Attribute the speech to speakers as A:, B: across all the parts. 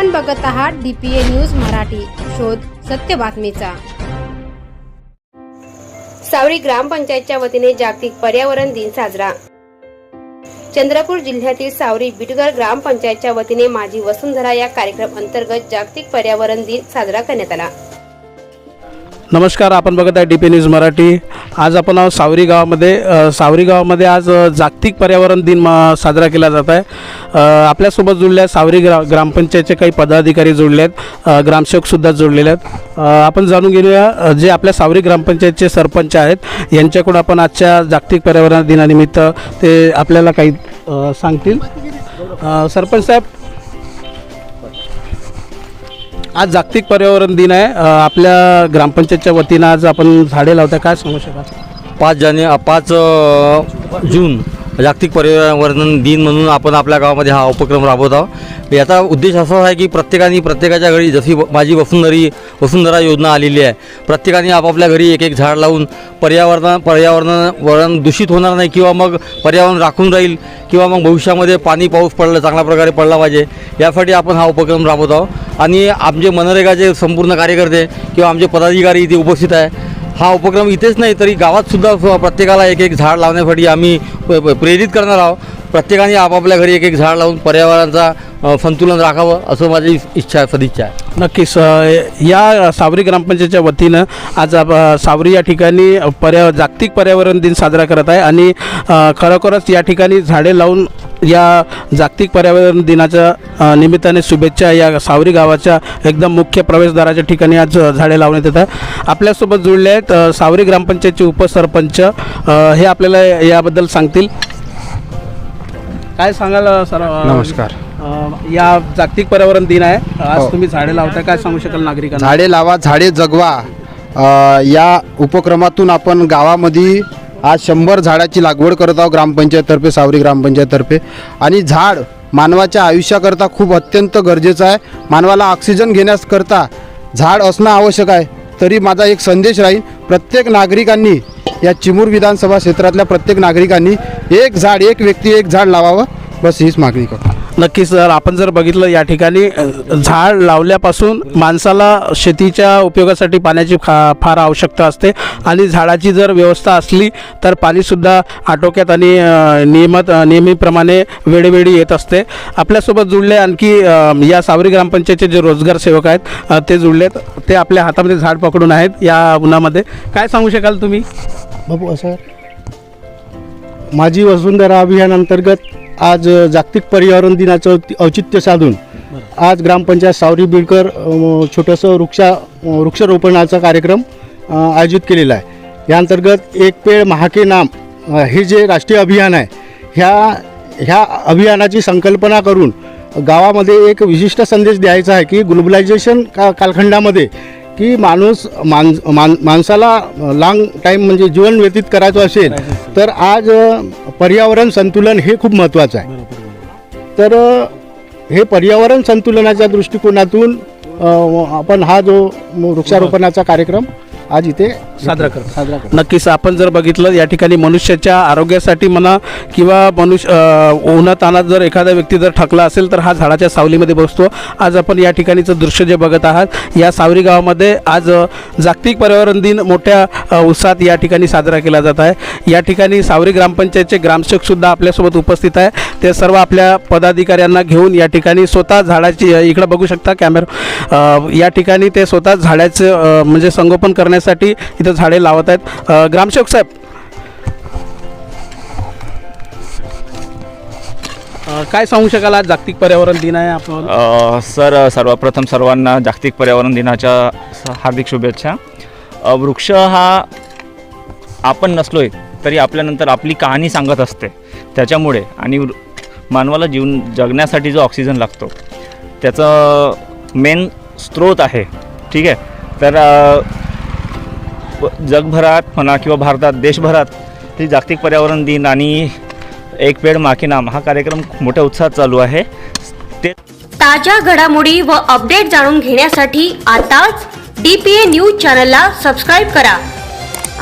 A: आपण बघत आहात डीपीए न्यूज मराठी. शोध सत्य बातमीचा. सावरी ग्रामपंचायतच्या वतीने जागतिक पर्यावरण दिन साजरा. चंद्रपूर जिल्ह्यातील सावरी बिटगर ग्रामपंचायतच्या वतीने माझी वसुंधरा या कार्यक्रम अंतर्गत जागतिक पर्यावरण दिन साजरा करण्यात आला.
B: नमस्कार आपण बघत आहे डी पी न्यूज मराठी. आज आपण आहोत सावरी गावामध्ये. सावरी गावामध्ये आज जागतिक पर्यावरण दिन म- साजरा केला जात आहे. आपल्यासोबत जुळले आहेत सावरी ग्रा ग्रामपंचायतचे काही पदाधिकारी जुळले आहेत. ग्रामसेवकसुद्धा जुळलेले आहेत. आपण जाणून घेऊया जे आपल्या सावरी ग्रामपंचायतचे सरपंच आहेत यांच्याकडून आपण आजच्या जागतिक पर्यावरण दिनानिमित्त ते आपल्याला काही सांगतील. सरपंच साहेब आज जागतिक पर्यावरण दिन आहे. अ, आपल्या ग्रामपंचायतच्या वतीनं आज आपण झाडे लावता काय सांगू शकाल?
C: पाच जाने पाच अ, जून. जागतिक पर्यावरण दिन म्हणून आपण आपल्या गावामध्ये हा उपक्रम राबवत आहोत. याचा उद्देश असा आहे की प्रत्येकाने प्रत्येकाच्या घरी जशी व- माझी वसुंधरी वसुंधरा योजना आलेली आहे प्रत्येकाने आपापल्या घरी एक एक झाड लावून पर्यावरण पर्यावरण वरण दूषित होणार नाही किंवा मग पर्यावरण राखून राहील किंवा मग भविष्यामध्ये पाणी पाऊस पडलं चांगल्या प्रकारे पडला पाहिजे यासाठी आपण हा उपक्रम राबवत आहोत. आणि आमचे मनरेगाचे संपूर्ण कार्यकर्ते किंवा आमचे पदाधिकारी इथे उपस्थित आहे. हा उपक्रम इथेच नाही तरी गावात सुद्धा प्रत्येकाला एक एक झाड लावण्यासाठी आम्ही प्रेरित करणार आहोत. प्रत्येकाने आपापल्या घरी एक एक झाड लावून पर्यावरणाचा संतुलन राखावं असं माझी इच्छा आहे सदिच्छा आहे.
B: नक्कीच या सावरी ग्रामपंचायतच्या वतीनं आज सावरी या ठिकाणी पर्या जागतिक पर्यावरण दिन साजरा करत आहे आणि खरोखरच या ठिकाणी झाडे लावून या जागतिक पर्यावरण दिनाच्या निमित्ताने शुभेच्छा या सावरी गावाच्या एकदम मुख्य प्रवेशद्वाराच्या ठिकाणी आज झाडे लावण्यात येत आहे आपल्यासोबत जुळले आहेत सावरी ग्रामपंचायतचे उपसरपंच. हे आपल्याला याबद्दल सांगतील. काय सांगाल सर
D: नमस्कार.
B: या जागतिक पर्यावरण दिन आहे. आज
D: हो.
B: तुम्ही झाडे लावताय काय सांगू शकाल नागरिकांना?
D: झाडे लावा झाडे जगवा. या उपक्रमातून आपण गावामध्ये आज शंभर झाडाची लागवड करत आहोत ग्रामपंचायततर्फे सावरी ग्रामपंचायततर्फे आणि झाड मानवाच्या आयुष्याकरता खूप अत्यंत गरजेचं आहे. मानवाला ऑक्सिजन घेण्याकरता झाड असणं आवश्यक आहे. तरी माझा एक संदेश राहील प्रत्येक नागरिकांनी या चिमूर विधानसभा क्षेत्रातल्या प्रत्येक नागरिकांनी एक झाड एक व्यक्ती एक झाड लावावं. बस हीच मागणी करतो.
B: नक्कीच जर आपण जर बघितलं या ठिकाणी झाड लावल्यापासून माणसाला शेतीच्या उपयोगासाठी पाण्याची फा फार आवश्यकता असते आणि झाडाची जर व्यवस्था असली तर पाणीसुद्धा आटोक्यात आणि नियमत नियमित नेहमीप्रमाणे वेळोवेळी येत असते. आपल्यासोबत जुळले आणखी या सावरी ग्रामपंचायतचे जे रोजगार सेवक आहेत ते जुळलेत. ते आपल्या हातामध्ये झाड पकडून आहेत या उन्हामध्ये. काय सांगू शकाल तुम्ही?
E: बाबू सर. माझी वसुंधरा अभियान अंतर्गत आज जागतिक पर्यावरण दिनाचं औचित्य साधून आज ग्रामपंचायत सावरी बिडकर छोटंसं वृक्षा वृक्षारोपणाचा कार्यक्रम आयोजित केलेला आहे. या अंतर्गत एक पेड महाके नाम हे जे राष्ट्रीय अभियान आहे ह्या ह्या अभियानाची संकल्पना करून गावामध्ये एक विशिष्ट संदेश द्यायचा आहे की ग्लोबलायझेशन का कालखंडामध्ये की माणूस मान मान माणसाला लाँग टाईम म्हणजे जीवन व्यतीत करायचं असेल तर आज पर्यावरण संतुलन हे खूप महत्त्वाचं आहे. तर हे पर्यावरण संतुलनाच्या दृष्टिकोनातून आपण हा जो वृक्षारोपणाचा कार्यक्रम आज इथे
B: साजरा करतो.
E: साजरा करतो.
B: नक्कीच आपण जर बघितलं या ठिकाणी मनुष्याच्या आरोग्यासाठी म्हणा किंवा मनुष्य उन्हातानात जर एखादा व्यक्ती जर थकला असेल तर हा झाडाच्या सावलीमध्ये बसतो. आज आपण या ठिकाणीचं दृश्य जे बघत आहात या सावरी गावामध्ये आज जागतिक पर्यावरण दिन मोठ्या उत्साहात या ठिकाणी साजरा केला जात आहे. या ठिकाणी सावरी ग्रामपंचायतचे ग्रामसेवकसुद्धा आपल्यासोबत उपस्थित आहे. ते सर्व आपल्या पदाधिकाऱ्यांना घेऊन या ठिकाणी स्वतः झाडाची इकडं बघू शकता कॅमेरा या ठिकाणी ते स्वतः झाडाचं म्हणजे संगोपन करण्यासाठी इथं झाडे लावत आहेत. ग्रामसेवक साहेब. काय सांगू शकाल आज जागतिक पर्यावरण दिन आहे आपण?
F: सर सर्वप्रथम सर्वांना जागतिक पर्यावरण दिनाच्या हार्दिक शुभेच्छा. वृक्ष हा आपण नसलोय तरी आपल्यानंतर आपली कहाणी सांगत असते. त्याच्यामुळे आणि मानवाला जीवन जगण्यासाठी जो ऑक्सिजन लागतो त्याचं मेन स्रोत आहे. ठीक आहे? तर जगभरात म्हणा किंवा भारतात देशभरात ही जागतिक पर्यावरण दिन आणि एक पेड माके नाम हा कार्यक्रम मोठ्या उत्साहात चालू आहे. ते
G: ताज्या घडामोडी व अपडेट जाणून घेण्यासाठी आताच डी पी ए न्यूज चॅनलला सबस्क्राईब करा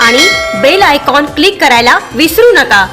G: आणि बेल आयकॉन क्लिक करायला विसरू नका.